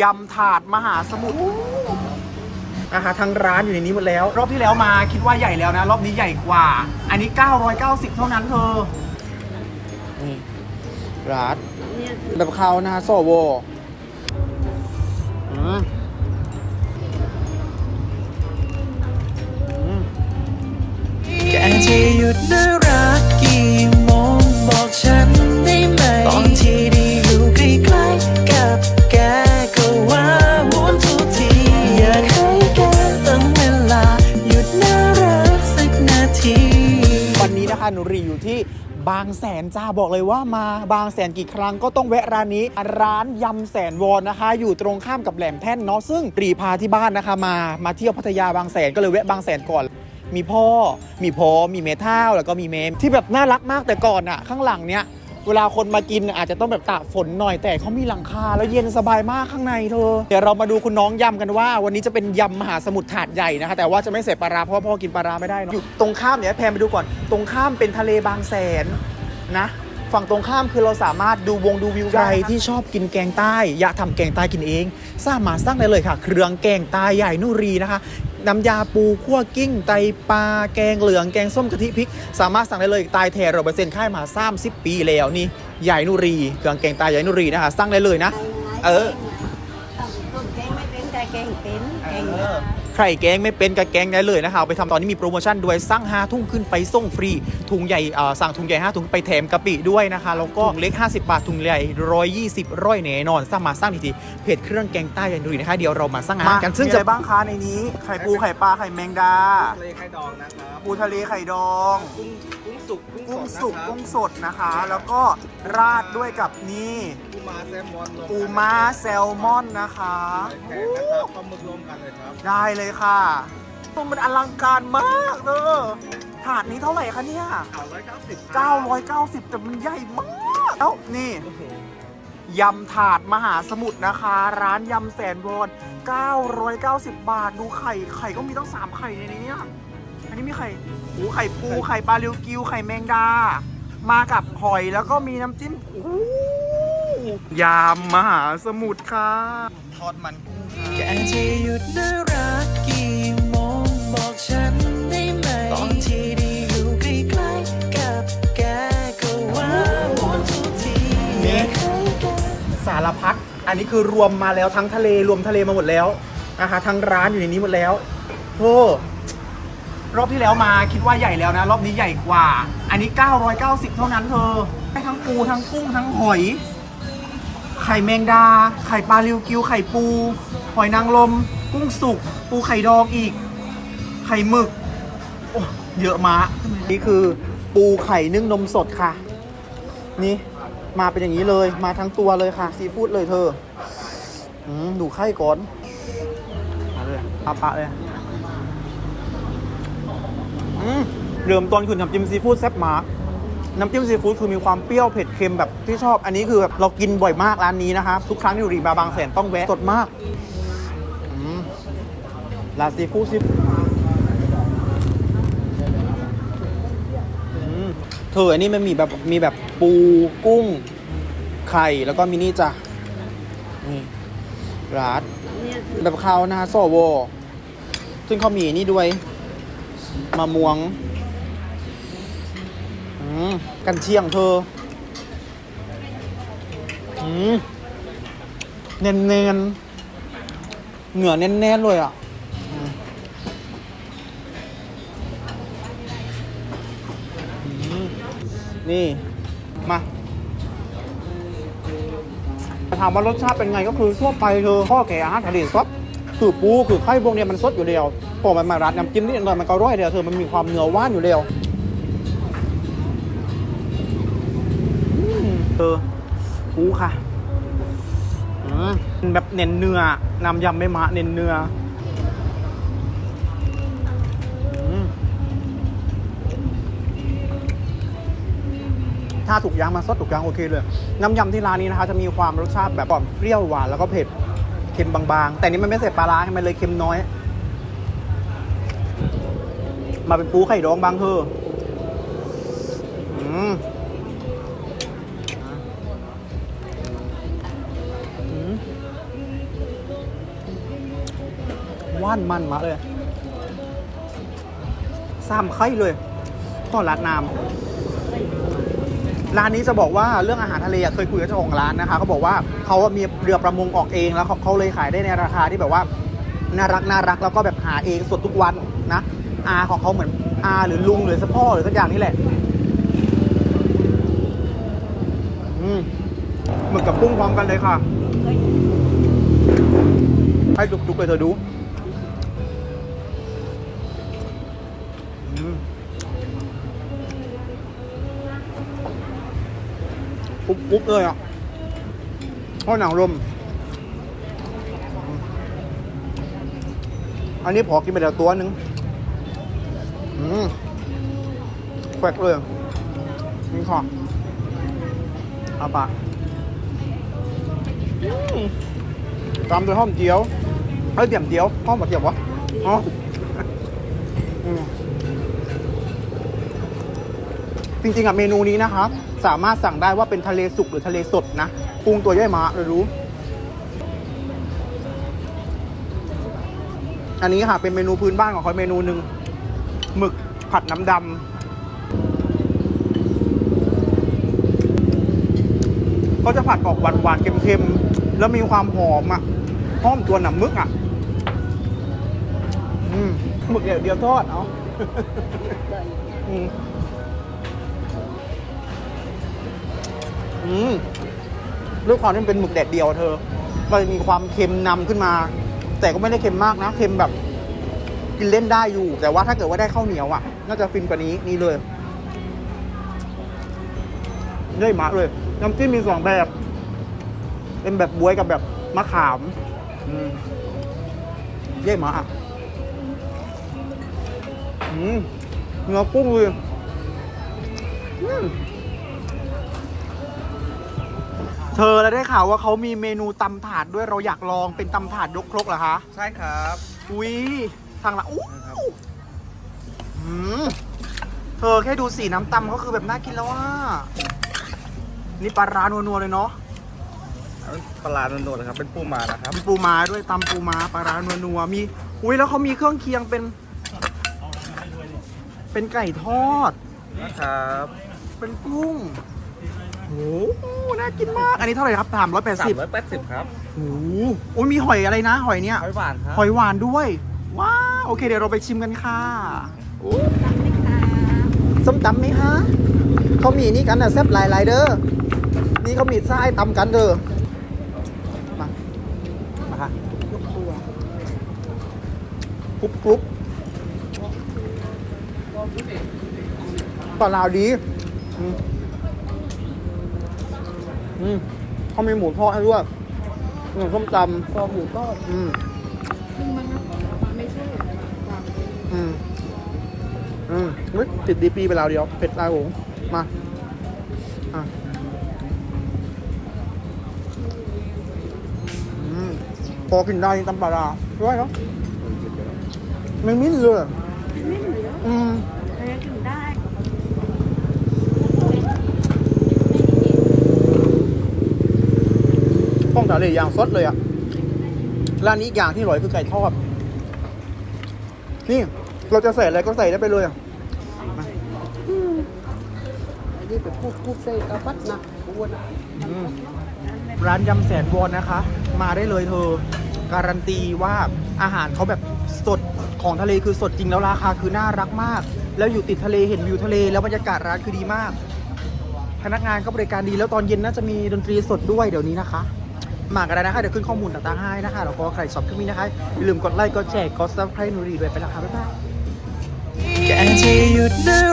ยำถาดมหาสมุทรนะคะทั้งร้านอยู่ในนี้หมดแล้ว รอบที่แล้วมาคิดว่าใหญ่แล้วนะ รอบนี้ใหญ่กว่า อันนี้ 990 เท่านั้นเธอนี่ร้านแบบเขานะฮะโซโวอืม นนี้นะคะหนูรีอยู่ที่บางแสนจ้าบอกเลยว่ามาบางแสนกี่ครั้งก็ต้องแวะร้านนี้ร้านยำแสนวอนนะคะ อยู่ตรงข้ามกับแหลมแท่นเนาะซึ่งรีพาที่บ้านนะคะมามาเที่ยวพัทยาบางแสนก็เลยแวะบางแสนก่อนมีพ่อ มีพ่อมีเมท่าแล้วก็มีเมมที่แบบน่ารักมากแต่ก่อนอะข้างหลังเนี้ย เวลาคนมากินอาจจะต้องแบบตากฝนหน่อยแต่เขามีหลังคาแล้วเย็นสบายมากข้างในเธอเดี๋ยวเรามาดูคุณน้องยำกันว่า วันนี้จะเป็นยำมหาสมุทรถาดใหญ่นะคะแต่ว่าจะไม่ใส่ปลาร้าเพราะว่าพ่อกินปลาร้าไม่ได้เนอะอยู่ตรงข้ามเนี่ยแพนไปดูก่อน ตรงข้ามเป็นทะเลบางแสนนะฝั่งตรงข้ามคือเราสามารถดูวงดูวิวได้ใครที่ชอบกินแกงใต้ อยากทำแกงใต้กินเองสามารถสร้างได้เลยค่ะ เครื่องแกงใต้ใหญ่นุรีนะคะ น้ำยาปูคั่วกิ้ง ไตปลาแกงเหลืองแกงส้มกะทิพริก สามารถสั่งได้เลยตายแทนเราเปอร์เซ็นต์ค่ายมา30ปีแล้วนี่ใหญ่นุรีเครื่องแกงใต้ใหญ่นุรีนะคะสั่งได้เลยนะ เออ ต้มแกงไม่เป็นแต่แกงเป็นแกง เออ ใครแกงไม่เป็นกับแกงได้เลยนะคะเอาไปทำตอนนี้มีโปรโมชั่นด้วยสั่ง5ทุ่งขึ้นไปส่งฟรีถุงใหญ่เอ่อสั่งถุงใหญ่5ถุงไปแถมกะปิด้วยนะคะแล้วก็ถุงเล็ก 50 บาทถุงใหญ่ 120 ร้อยแน่นอนสามารถสร้างทีทีเพจเครื่องแกงใต้ยันดูนะคะเดี๋ยวเรามาสร้างอาหารกันซึ่งจะบ้างคะในนี้ไข่ปูไข่ปลาไข่แมงดาทะเลไข่ดองนะครับปูทะเลไข่ดองกุ้งกุ้งสุกกุ้งสุกนะครับกุ้งสดนะคะ แล้วก็ราดด้วยกับนี่ปู ม้าแซลมอนรวปูม้าแซลมอนนะคะแข็งนะครับปลาหมึกรวมกันเลยครับได้เลยค่ะมันอลังการมากเออถาดนี้เท่าไหร่คะเนี่ยข่าวร้อยเก้าสิบ990 แต่มันใหญ่มากแล้วนี่ยำถาดมหาสมุทรนะคะ ร้านยำแสนวอน990 บาท ดูไข่ ไข่ก็มีตั้ง 3 ไข่ในนี้เนี่ยอันนี้มีไข่หูไข่ปู ไข่ปลาลิวกิว ไข่แมงดา มากับหอยแล้วก็มีน้ำจิ้มโอ้โห ยำมหาสมุทรค่ะทอดมันกุ้งค่ะแกจะหยุดน่ารักกี่โมงบอกฉันได้ไหมตอนที่ได้อยู่ใกล้ๆกับแกก็ว่าวุ่นทุกทีนี่สารพัดอันนี้คือรวมมาแล้วทั้งทะเลรวมทะเลมาหมดแล้วนะคะทั้งร้านอยู่ในนี้หมดแล้วโธ่รอบที่แล้วมาคิดว่าใหญ่แล้วนะ รอบนี้ใหญ่กว่า อันนี้ 990 เท่านั้นเธอได้ทั้งปูทั้งกุ้งทั้งหอย ไข่แมงดา ไข่ปลาริวกิว ไข่ปู หอยนางรม กุ้งสุก ปูไข่ดองอีก ไข่หมึก โอ้เยอะมากนี่คือปูไข่นึ่งนมสดค่ะ นี่มาเป็นอย่างนี้เลย มาทั้งตัวเลยค่ะ ซีฟู้ดเลยเธออดูไข่ก่อนมาเลยปะปะเลยอืมเริ่มต้นคือน้ำจิ้มซีฟู้ดแซ่บมาก น้ำจิ้มซีฟู้ดคือมีความเปรี้ยวเผ็ดเค็มแบบที่ชอบ อันนี้คือแบบเรากินบ่อยมากร้านนี้นะคะทุกครั้งที่อยู่รีบาร์บางแสนต้องแวะสดมากร้านซีฟู้ดซีอืมเธออันนี้มันมีแบบมีแบบปูกุ้ง ไข่แล้วก็มินี่จ้ะนี่ร้านแบบเขานะฮะโซโวซึ่งเขามีนี่ด้วยมะม่วง กันเชียงเธอเน้นเนนเหงื่อเน้นๆเลยอะนี่มาถามว่ารสชาติเป็นไงก็คือทั่วไปคือข้อแก่อาหารทะเลสดคือปูคือไข่พวกเนี้ยมันสดอยู่แล้วพอมันมารัดน้ำจิ้มนิดหน่อยมันก็ร่อยเดียวเธอมันมีความเนื้อว่านอยู่แล้ว เออปูค่ะอืมแบบเน้นเนื้อนำยำไม่มะเน้นเนื้ออืมถ้าถูกยางมาซดถูกยางโอเคเลย น้ำยำที่ร้านนี้นะคะ จะมีความรสชาติแบบอนเปรี้ยวหวานแล้วก็เผ็ดเค็มบางๆ แต่นี่มันไม่ใส่ปลาร้าให้มันเลยเค็มน้อย มาเป็นปูไข่ดองบางเธออืม ว่านมันมาเลยซ้ำไข่เลยก็รักน้ำร้านนี้จะบอกว่าเรื่องอาหารทะเลอะเคยคุยกับเจ้าของร้านนะคะเขาบอกว่าเขามีเรือประมงออกเองแล้วเขาเขาเลยขายได้ในราคาที่แบบว่าน่ารักน่ารักแล้วก็แบบหาเองสดทุกวันนะอาของเขาเหมือนอาหรือลุงหรือสะพ่อหรือสักอย่างนี่แหละอืมหมึกกับกุ้งพร้อมกันเลยค่ะ ให้จุกๆเลยเธอดู ปุ๊บๆเลยอะข้าวหนังรมอันนี้พอกินไปแล้วตัวหนึ่งอืมแควกเลยนี่ค่ะเอาปากอืมตามด้วยหอมเจียวเอ้ยเดี่ยมเจียวหอมกับเจียววะอ๋อจริงๆอะเมนูนี้นะครับ สามารถสั่งได้ว่าเป็นทะเลสุกหรือทะเลสดนะกุ้งตัวใหญ่มาเลยรู้ อันนี้ค่ะเป็นเมนูพื้นบ้านของเขาเมนูหนึ่งหมึกผัดน้ำดำก็จะผัดออกหวานๆเค็มๆ แล้วมีความหอมอะหอมตัวหนำมึกอะอืมหมึกเดียวเดียวทอดเอาอื อืมด้วยความที่มันเป็นหมึกแดดเดียวเธอ ก็จะมีความเค็มนำขึ้นมา แต่ก็ไม่ได้เค็มมากนะ เค็มแบบ กินเล่นได้อยู่ แต่ว่าถ้าเกิดว่าได้ข้าวเหนียวอะ น่าจะฟินกว่านี้นี่เลยเย่อยมากเลย น้ำจิ้มมีสองแบบ เป็นแบบบวยกับแบบมะขามอืมเยอยมากอะอืมเนื้อกุ้งเลยอืม เธอแล้วได้ข่าวว่าเขามีเมนูตำถาดด้วยเราอยากลองเป็นตำถาดยกครกเหรอคะ ใช่ครับอุ้ยทางละอู้นะครับอืมเธอแค่ดูสีน้ำตำก็คือแบบน่ากินแล้วว่านี่ปลาร้านัวๆเลยเนาะอันนี้ปลาร้าโนดๆนะครับเป็นปูมานะครับมีปูม้าด้วยตำปูม้าปลาร้านัวๆมี อุ้ยแล้วเขามีเครื่องเคียงเป็น เป็นไก่ทอดนะครับ เป็นกุ้ง โอ้โหน่ากินมาก อันนี้เท่าไหร่ครับสามร้อยแปดสาสิมบร้อยแปดสิบครับโอ้โหโอ้ยมีหอยอะไรนะ หอยเนี้ยหอยหวานครับหอยหวานด้วย ว้าวโอเคเดี๋ยวเราไปชิมกันค่ะโอ้ส้มตำไหมฮะเขามีนี่กันนะแซ่บหลายหลายๆเด้อ นี่เขามีไส้ตำกันเด้อ มา มาค่ะกรุบกรุบปลาลาวดีอืม อืมเขามีหมูทอดให้ด้วยหนึ่งส้มตำคอหมูทอดอืมไม่ใช่อืมอืมเฮ้ยติดดีปีไปแล้วเดียวเผ็ดตายโหงมาอะอืมพอกินได้นี่ตำปลาร้าด้วยเนาะไม่มิ้นเลยไม่เหลืออืม ใครกินได้ ป้อะเลอย่างสดเลยอะร้านนี้อย่างที่อร่อยคือไก่ทอด นี่เราจะใส่อะไรก็ใส่ได้ไปเลยอะอันนี้เป็นพูดพูดใส่กระปัดนะบวนอืมร้านยำแสนวอนนะคะ มาได้เลยเธอ การันตีว่าอาหารเขาแบบสดของทะเลคือสดจริงแล้วราคาคือน่ารักมาก แล้วอยู่ติดทะเลเห็นวิวทะเล แล้วบรรยากาศร้านคือดีมาก พนักงานก็บริการดีแล้วตอนเย็นน่าจะมีดนตรีสดด้วยเดี๋ยวนี้นะคะ มากันได้นะคะ เดี๋ยวขึ้นข้อมูลต่างๆให้นะคะ แล้วก็ใครชอบคลิปนี้นะคะ อย่าลืมกดไลค์ กดแชร์ กดซับสไครต์นูรีด้วยไปและค่ะ บ๊ายบายแกจะหยุดน่า